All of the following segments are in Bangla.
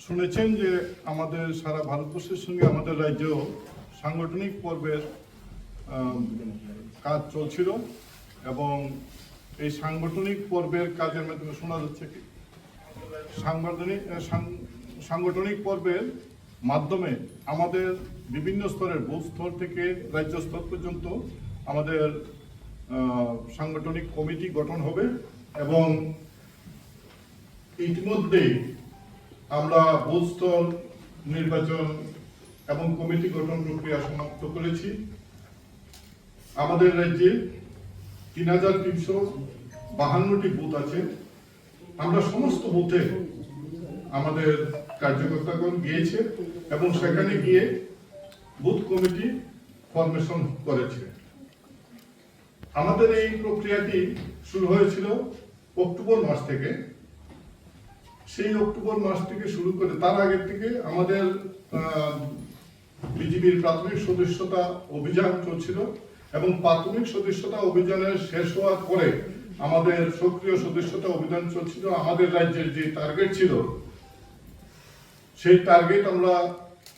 শুনেছেন যে আমাদের সারা ভারতবর্ষের সঙ্গে আমাদের রাজ্য সাংগঠনিক পর্বের কাজ চলছিল এবং এই সাংগঠনিক পর্বের কাজের মাধ্যমে শোনা যাচ্ছে কি? সাংগঠনিক সাংগঠনিক পর্বের মাধ্যমে আমাদের বিভিন্ন স্তরের বুথ স্তর থেকে রাজ্য স্তর পর্যন্ত আমাদের সাংগঠনিক কমিটি গঠন হবে এবং ইতিমধ্যেই আমরা বুথস্তর নির্বাচন এবং কমিটি গঠন প্রক্রিয়া সমাপ্ত করেছি। আমাদের রাজ্যে তিন হাজার তিনশো বাহান্নটি বুথ আছে। আমরা সমস্ত বুথে আমাদের কার্যকর্তাগণ গিয়েছে এবং সেখানে গিয়ে বুথ কমিটি ফরমেশন করেছে। আমাদের এই প্রক্রিয়াটি শুরু হয়েছিল অক্টোবর মাস থেকে। সেই অক্টোবর মাস থেকে শুরু করে তার আগের থেকে আমাদের বিজিবির প্রাথমিক সদস্যতা অভিযান চলছিল এবং প্রাথমিক সদস্যতা অভিযানের শেষ হওয়ার পরে আমাদের সক্রিয় সদস্যতা অভিযান চলছিল। আমাদের রাজ্যের যে টার্গেট ছিল, সেই টার্গেট আমরা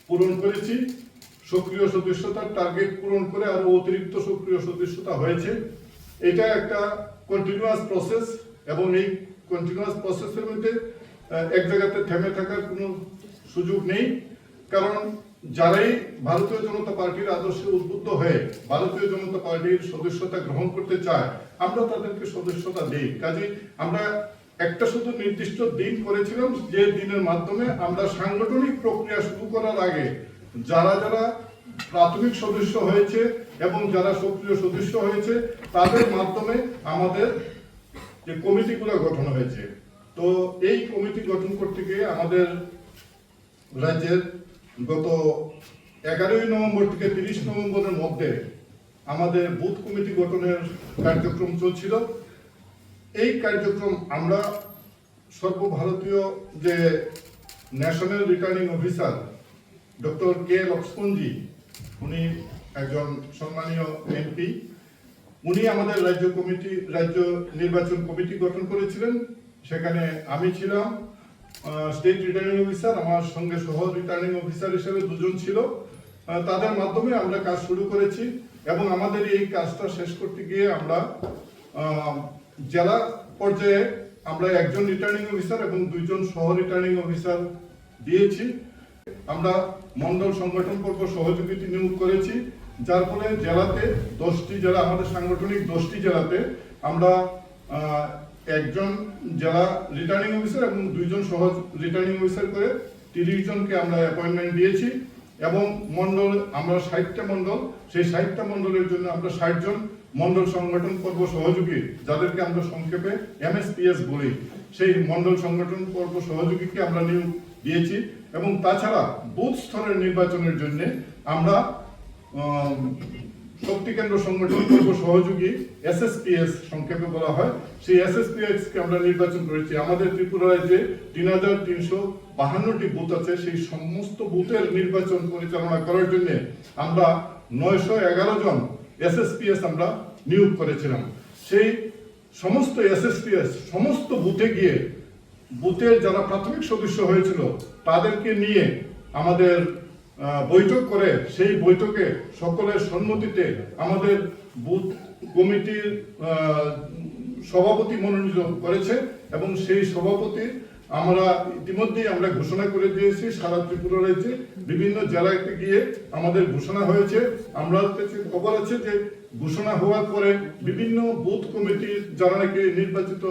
পূরণ করেছি। সক্রিয় সদস্যতার টার্গেট পূরণ করে আরও অতিরিক্ত সক্রিয় সদস্যতা হয়েছে। এটা একটা কন্টিনিউয়াস প্রসেস এবং এই কন্টিনিউয়াস প্রসেসের মধ্যে এক জায়গাতে থেমে থাকার কোনো সুযোগ নেই। কারণ যারাই ভারতীয় জনতা পার্টির আদর্শে উদ্বুদ্ধ হয়ে ভারতীয় জনতা পার্টির সদস্যতা গ্রহণ করতে চায়, আমরা তাদেরকে সদস্যতা দিই। কাজে আমরা একটা শুধু নির্দিষ্ট দিন করেছিলাম, যে দিনের মাধ্যমে আমরা সাংগঠনিক প্রক্রিয়া শুরু করার আগে যারা যারা প্রাথমিক সদস্য হয়েছে এবং যারা সক্রিয় সদস্য হয়েছে, তাদের মাধ্যমে আমাদের যে কমিটিগুলো গঠন হয়েছে তো এই কমিটি গঠন করতে গিয়ে আমাদের রাজ্যের গত এগারোই নভেম্বর থেকে তিরিশ নভেম্বরের মধ্যে আমাদের বুথ কমিটি গঠনের কার্যক্রম চলছিল। এই কার্যক্রম আমরা সর্বভারতীয় যে national returning officer, doctor K Lakshmanji, উনি একজন সম্মানীয় এমপি, উনি আমাদের রাজ্য কমিটি, রাজ্য নির্বাচন কমিটি গঠন করেছিলেন। সেখানে আমি ছিলাম স্টেট রিটার্নিং অফিসার আমার সঙ্গে সহ রিটার্নিং অফিসার হিসেবে দুজন ছিল। তাদের মাধ্যমে আমরা কাজ শুরু করেছি এবং আমাদের এই কাজটা শেষ করতে গিয়ে আমরা জেলা পর্যায়ে আমরা একজন রিটার্নিং অফিসার এবং দুইজন সহ রিটার্নিং অফিসার দিয়েছি। আমরা মন্ডল সংগঠন পর্ব সহযোগিতা নিয়োগ করেছি, যার ফলে জেলাতে দশটি জেলা, আমাদের সাংগঠনিক দশটি জেলাতে আমরা একজন জেলা রিটার্নিং অফিসার এবং দুইজন সহজ রিটার্নিং অফিসার করে তিরিশ জনকে আমরা অ্যাপয়েন্টমেন্ট দিয়েছি এবং মন্ডল আমরা ষাটটা মন্ডল সেই ষাটটা মন্ডলের জন্য আমরা ষাট জন মন্ডল সংগঠন পর্ব সহযোগী যাদেরকে আমরা সংক্ষেপে এমএসপিএস বলি, সেই মন্ডল সংগঠন পর্ব সহযোগীকে আমরা নিয়োগ দিয়েছি এবং তাছাড়া বুথ স্তরের নির্বাচনের জন্য আমরা শক্তি কেন্দ্র সংগঠন পর্ব সহযোগী এসএসপিএস, সংক্ষেপে বলা হয়। সেই এসএসপিএস কে আমরা নির্বাচন করেছি। আমাদের ত্রিপুরা রাজ্যে তিন হাজার তিনশো বাহান্নটি বুথ আছে, সেই সমস্ত বুথের নির্বাচন পরিচালনা করার জন্য আমরা নয়শো এগারো জন এসএসপিএস আমরা নিয়োগ করেছিলাম। সেই সমস্ত এসএসপিএস সমস্ত বুথে গিয়ে, বুথের যারা প্রাথমিক সদস্য হয়েছিল, তাদেরকে নিয়ে আমাদের বৈঠক করে, সেই বৈঠকে সকলের সম্মতিতে আমাদের বুথ কমিটির সভাপতি মনোনীত করেছে এবং সেই সভাপতি আমরা ইতিমধ্যেই আমরা ঘোষণা করে দিয়েছি, সারা ত্রিপুরা রাজ্যে বিভিন্ন জেলাতে গিয়ে আমাদের ঘোষণা হয়েছে। আমরা খবর আছে যে ঘোষণা হওয়ার পরে বিভিন্ন বুথ কমিটির যারা নাকি নির্বাচিত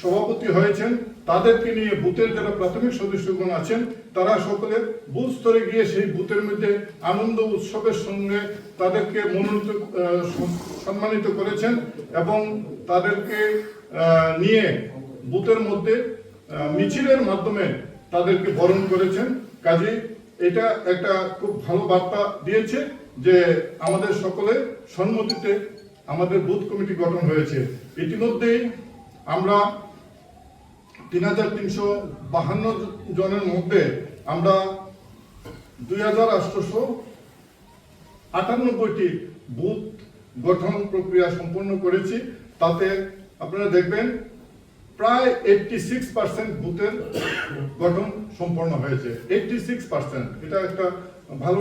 সভাপতি হয়েছেন, তাদেরকে নিয়ে বুথের যারা প্রাথমিক সদস্যগণ আছেন, তারা সকলে বুথ স্তরে গিয়ে সেই বুথের মধ্যে আনন্দ উৎসবের সঙ্গে তাদেরকে মনোনীত সম্মানিত করেছেন এবং তাদেরকে নিয়ে বুথের মধ্যে মিছিলের মাধ্যমে তাদেরকে বরণ করেছেন। কাজে এটা একটা খুব ভালো বার্তা দিয়েছে যে আমাদের সকলে সম্মতিতে আমাদের বুথ কমিটি গঠন হয়েছে। ইতিমধ্যেই আমরা তিন হাজার তিনশো বাহান্ন জনের মধ্যে আমরা দুই হাজার আটশোশো আটানব্বইটি বুথ গঠন প্রক্রিয়া সম্পন্ন করেছি। তাতে আপনারা দেখবেন প্রায় এইটটি সিক্স পার্সেন্ট বুথের গঠন সম্পন্ন হয়েছে। এইটটি সিক্স পার্সেন্ট এটা একটা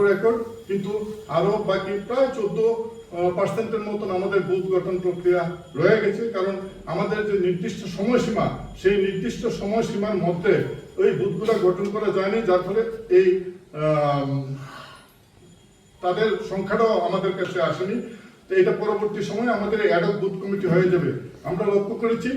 রেকর্ড কিন্তু আরও বাকি প্রায় চোদ্দ পার্সেন্টের মতন আমাদের বুথ গঠন প্রক্রিয়া রয়ে গেছে। কারণ আমাদের যে নির্দিষ্ট সময়সীমা, সেই নির্দিষ্ট সময়সীমার মধ্যে ওই বুথগুলো গঠন করা যায়নি, যার ফলে এই তাদের সংখ্যাটাও আমাদের কাছে আসেনি। তো এটা পরবর্তী সময়ে আমাদের অ্যাডক বুথ কমিটি হয়ে যাবে। আমরা লক্ষ্য করেছি